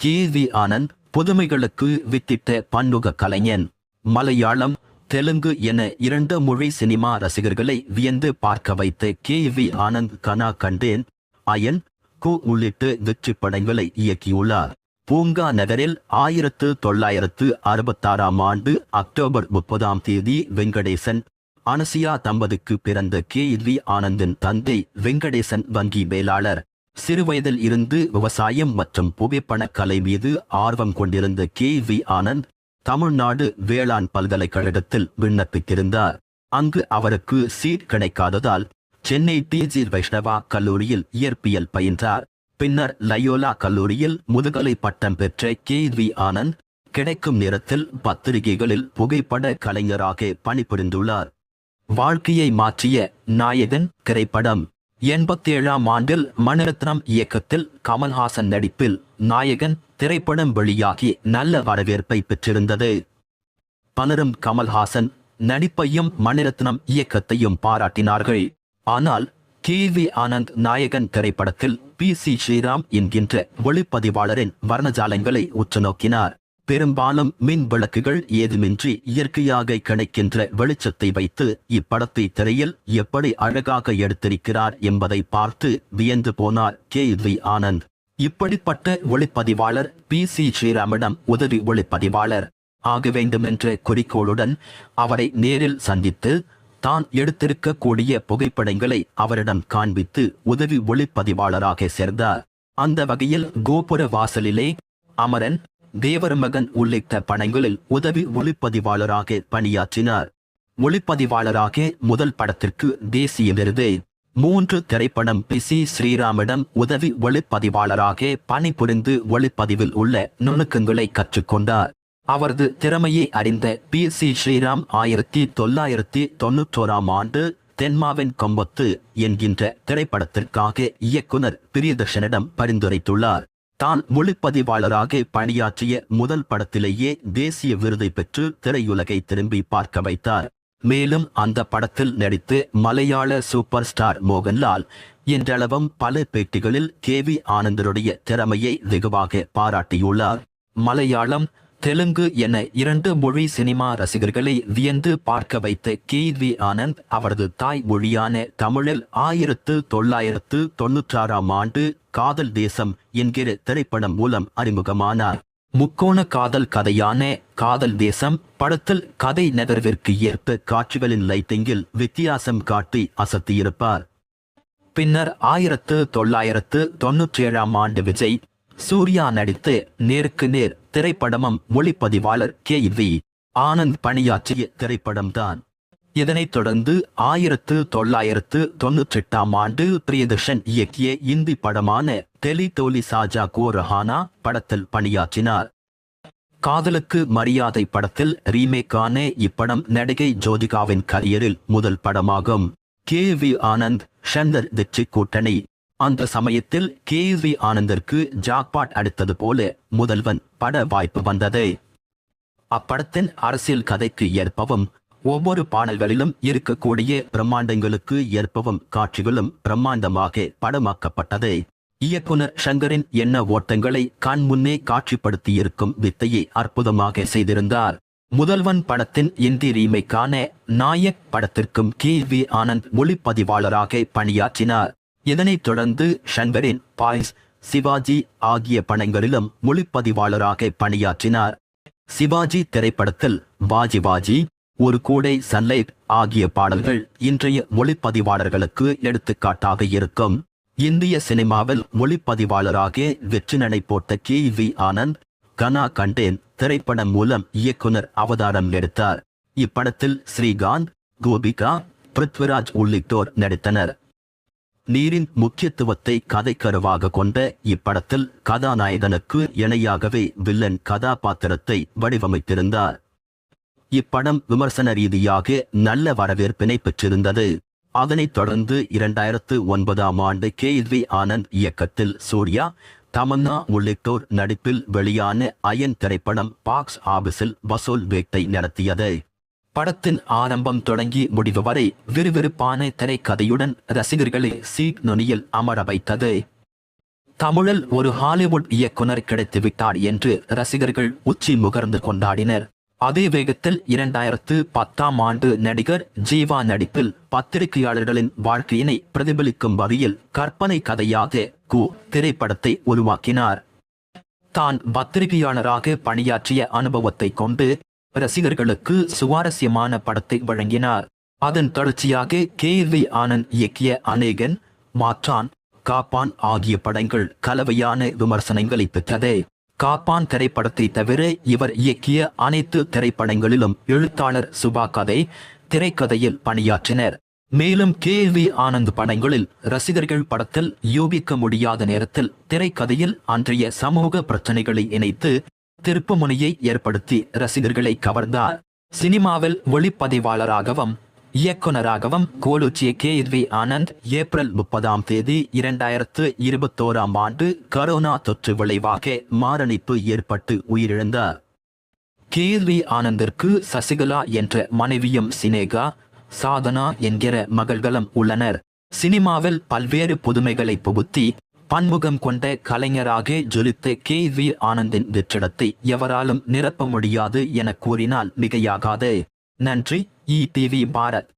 K. V. Anand புதுமைகளுக்கு வித்திட்ட பன்முக கலைஞன். மலையாளம் தெலுங்கு என இரண்டு மொழி சினிமா ரசிகர்களை வியந்து பார்க்க வைத்த கே. வி. ஆனந்த் கனா கண்டேன் அயன் கு. உள்ளிட்ட வெற்றி படங்களை இயக்கியுள்ளார். பூங்கா நகரில் ஆயிரத்து தொள்ளாயிரத்து அறுபத்தாறாம் ஆண்டு அக்டோபர் முப்பதாம் தேதி வெங்கடேசன் அனசியா தம்பதிக்கு பிறந்த கே. வி. ஆனந்தின் தந்தை வெங்கடேசன் வங்கி மேலாளர். சிறுவயதில் இருந்து விவசாயம் மற்றும் புவிப்பணக்கலை கலை மீது ஆர்வம் கொண்டிருந்த கே வி ஆனந்த் தமிழ்நாடு வேளாண் பல்கலைக்கழகத்தில் விண்ணப்பித்திருந்தார். அங்கு அவருக்கு சீட் கிடைக்காததால் சென்னை டிஜி வைஷ்ணவா கல்லூரியில் இயற்பியல் பயின்றார். பின்னர் லயோலா கல்லூரியில் முதுகலை பட்டம் பெற்ற கே வி ஆனந்த் கிடைக்கும் நேரத்தில் பத்திரிகைகளில் புகைப்பட கலைஞராக பணிபுரிந்துள்ளார். வாழ்க்கையை மாற்றிய நாயகன் திரைப்படம் எண்பத்தி ஏழாம் ஆண்டில் மணிரத்னம் இயக்கத்தில் கமல்ஹாசன் நடிப்பில் நாயகன் திரைப்படம் வெளியாகி நல்ல வரவேற்பை பெற்றிருந்தது. பலரும் கமல்ஹாசன் நடிப்பையும் மணிரத்னம் இயக்கத்தையும் பாராட்டினார்கள். ஆனால் கே. வி. ஆனந்த் நாயகன் திரைப்படத்தில் பி. சி. ஸ்ரீராம் என்கின்ற ஒளிப்பதிவாளரின் வர்ணஜாலங்களை உற்று நோக்கினார் பெரும்பாலும் மின் விளக்குகள் ஏதுமின்றி இயற்கையாக கிடைக்கின்ற வெளிச்சத்தை வைத்து இப்படத்தை திரையில் எப்படி அழகாக எடுத்திருக்கிறார் என்பதை பார்த்து வியந்து போனார் கே வி ஆனந்த். இப்படிப்பட்ட ஒளிப்பதிவாளர் பி சி ஸ்ரீராமிடம் உதவி ஒளிப்பதிவாளர். ஆக வேண்டும் என்ற குறிக்கோளுடன் அவரை நேரில் சந்தித்து தான் எடுத்திருக்கக்கூடிய புகைப்படங்களை அவரிடம் காண்பித்து உதவி ஒளிப்பதிவாளராக சேர்ந்தார். அந்த வகையில் கோபுர வாசலிலே அமரன் தேவர் மகன் உள்ளிட்ட படங்களில் உதவி ஒளிப்பதிவாளராக பணியாற்றினார். ஒளிப்பதிவாளராக முதல் படத்திற்கு தேசிய விருது. மூன்று திரைப்படம் பி சி ஸ்ரீராமிடம் உதவி ஒளிப்பதிவாளராக பணிபுரிந்து ஒளிப்பதிவில் உள்ள நுணுக்கங்களை கற்றுக்கொண்டார். அவரது திறமையை அறிந்த பி சி ஸ்ரீராம் ஆயிரத்தி தொள்ளாயிரத்தி தொன்னூற்றோராம் ஆண்டு தென்மாவின் கொம்பத்து என்கின்ற திரைப்படத்திற்காக இயக்குனர் பிரியதர்ஷனிடம் பரிந்துரைத்துள்ளார். தான் ஒளிப்பதிவாளராக பணியாற்றிய முதல் படத்திலேயே தேசிய விருதை பெற்று திரையுலகை திரும்பி பார்க்க வைத்தார். மேலும் அந்த படத்தில் நடித்து மலையாள சூப்பர் ஸ்டார் மோகன்லால் என்றளவும் பல பேட்டிகளில் கே வி ஆனந்தருடைய திறமையை வெகுவாக பாராட்டியுள்ளார். மலையாளம் தெலுங்கு என இரண்டு மொழி சினிமா ரசிகர்களை வியந்து பார்க்க வைத்த கே வி ஆனந்த் அவரது தாய் மொழியான தமிழில் ஆயிரத்து தொள்ளாயிரத்து தொன்னூற்றாறாம் ஆண்டு காதல் தேசம் என்கிற திரைப்படம் மூலம் அறிமுகமானார். முக்கோண காதல் கதையான காதல் தேசம் படத்தில் கதை நகர்விற்கு ஏற்ப காட்சிகளின் லைட்டிங்கில் வித்தியாசம் காட்டி அசத்தியிருப்பார். பின்னர் ஆயிரத்து தொள்ளாயிரத்து தொன்னூற்றி ஏழாம் ஆண்டு விஜய் சூர்யா நடித்து நேருக்கு நேர் திரைப்படமும் ஒளிப்பதிவாளர் கே. வி. ஆனந்த் பணியாற்றிய திரைப்படம்தான். இதனைத் தொடர்ந்து ஆயிரத்து தொள்ளாயிரத்து தொன்னூற்றி எட்டாம் ஆண்டு பிரியதர்ஷன் இயக்கிய இந்தி படமான தெலி தோலி சாஜா கோ ரஹானா படத்தில் பணியாற்றினார். காதலுக்கு மரியாதை படத்தில் ரீமேக்கான இப்படம் நடிகை ஜோதிகாவின் கரியரில் முதல் படமாகும். கே. வி. ஆனந்த் ஷந்தர் திச்சி கூட்டணி அந்த சமயத்தில் கே வி ஆனந்திற்கு ஜாக்பாட் அடித்தது போல முதல்வன் பட வாய்ப்பு வந்தது. அப்படத்தின் அரசியல் கதைக்கு ஏற்பவும் ஒவ்வொரு பாடல்களிலும் இருக்கக்கூடிய பிரம்மாண்டங்களுக்கு ஏற்பவும் காட்சிகளும் பிரம்மாண்டமாக படமாக்கப்பட்டது. இயக்குனர் ஷங்கரின் எண்ண ஓட்டங்களை கண் முன்னே காட்சிப்படுத்தியிருக்கும் வித்தையை அற்புதமாக செய்திருந்தார். முதல்வன் படத்தின் இந்தி ரீமைக்கான நாயக் படத்திற்கும் கே வி ஆனந்த் ஒளிப்பதிவாளராக பணியாற்றினார். இதனைத் தொடர்ந்து ஷங்கரின் பாய்ஸ் சிவாஜி ஆகிய படங்களிலும் ஒளிப்பதிவாளராக பணியாற்றினார். சிவாஜி திரைப்படத்தில் வாஜி வாஜி ஒரு கூடை சன்லைட் ஆகிய பாடல்கள் இன்றைய ஒளிப்பதிவாளர்களுக்கு எடுத்துக்காட்டாக இருக்கும். இந்திய சினிமாவில் ஒளிப்பதிவாளராக வெற்றி நடை போட்ட கே வி ஆனந்த் கனா கண்டேன் திரைப்படம் மூலம் இயக்குனர் அவதாரம் எடுத்தார். இப்படத்தில் ஸ்ரீகாந்த் கோபிகா பிருத்விராஜ் உள்ளிட்டோர் நடித்தனர். நீரின் முக்கியத்துவத்தை கதைக்கருவாக கொண்ட இப்படத்தில் கதாநாயகனுக்கு இணையாகவே வில்லன் கதாபாத்திரத்தை வடிவமைத்திருந்தார். இப்படம் விமர்சன ரீதியாக நல்ல வரவேற்பினை பெற்றிருந்தது. அதனைத் தொடர்ந்து இரண்டாயிரத்து ஒன்பதாம் ஆண்டு கே. வி. ஆனந்த் இயக்கத்தில் சூர்யா தமன்னா உள்ளிட்டோர் நடிப்பில் வெளியான அயன் திரைப்படம் பாக்ஸ் ஆபீஸில் வசூல் வேட்டை நடத்தியது. படத்தின் ஆரம்பம் தொடங்கி முடிவு வரை விறுவிறுப்பான திரைக்கதையுடன் ரசிகர்களை சீட் நுனியில் அமர வைத்தது. தமிழில் ஒரு ஹாலிவுட் இயக்குனர் கிடைத்துவிட்டார் என்று ரசிகர்கள் உச்சி முகர்ந்து கொண்டாடினர். அதே வேகத்தில் இரண்டாயிரத்து பத்தாம் ஆண்டு நடிகர் ஜீவா நடிப்பில் பத்திரிகையாளர்களின் வாழ்க்கையினை பிரதிபலிக்கும் வகையில் கற்பனை கதையாக கு திரைப்படத்தை உருவாக்கினார். தான் பத்திரிகையாளராக பணியாற்றிய அனுபவத்தை கொண்டு ரசிகர்களுக்கு சுவாரஸ்யமான படத்தை வழங்கினார். அதன் தொடர்ச்சியாக கே வி ஆனந்த் இயக்கிய அநேகன் மாற்றான் காப்பான் ஆகிய படங்கள் கலவையான விமர்சனங்களை பெற்றது. காப்பான் திரைப்படத்தை தவிர இவர் இயக்கிய அனைத்து திரைப்படங்களிலும் எழுத்தாளர் சுபா கதை திரைக்கதையில் பணியாற்றினர். மேலும் கே வி ஆனந்த் படங்களில் ரசிகர்கள் படத்தில் யூபிக்க முடியாத நேரத்தில் திரைக்கதையில் அன்றைய சமூக பிரச்சனைகளை இணைத்து திருப்புமுனையை ஏற்படுத்தி ரசிகர்களை கவர்ந்தார். சினிமாவில் ஒளிப்பதிவாளராகவும் இயக்குனராகவும் கோலுச்சிய கே. வி. ஆனந்த் ஏப்ரல் முப்பதாம் தேதி இரண்டாயிரத்து இருபத்தோராம் ஆண்டு கரோனா தொற்று விளைவாக மாரணிப்பு ஏற்பட்டு உயிரிழந்தார். கே. வி. ஆனந்திற்கு சசிகலா என்ற மனைவியும் சினேகா சாதனா என்கிற மகள்களும் உள்ளனர். சினிமாவில் பல்வேறு புதுமைகளை புகுத்தி பன்முகம் கொண்ட கலைஞராக ஜொலித்த கே வி ஆனந்தின் வெற்றிடத்தை எவராலும் நிரப்ப முடியாது என கூறினால் மிகையாகாது. நன்றி இ டிவி பாரத்.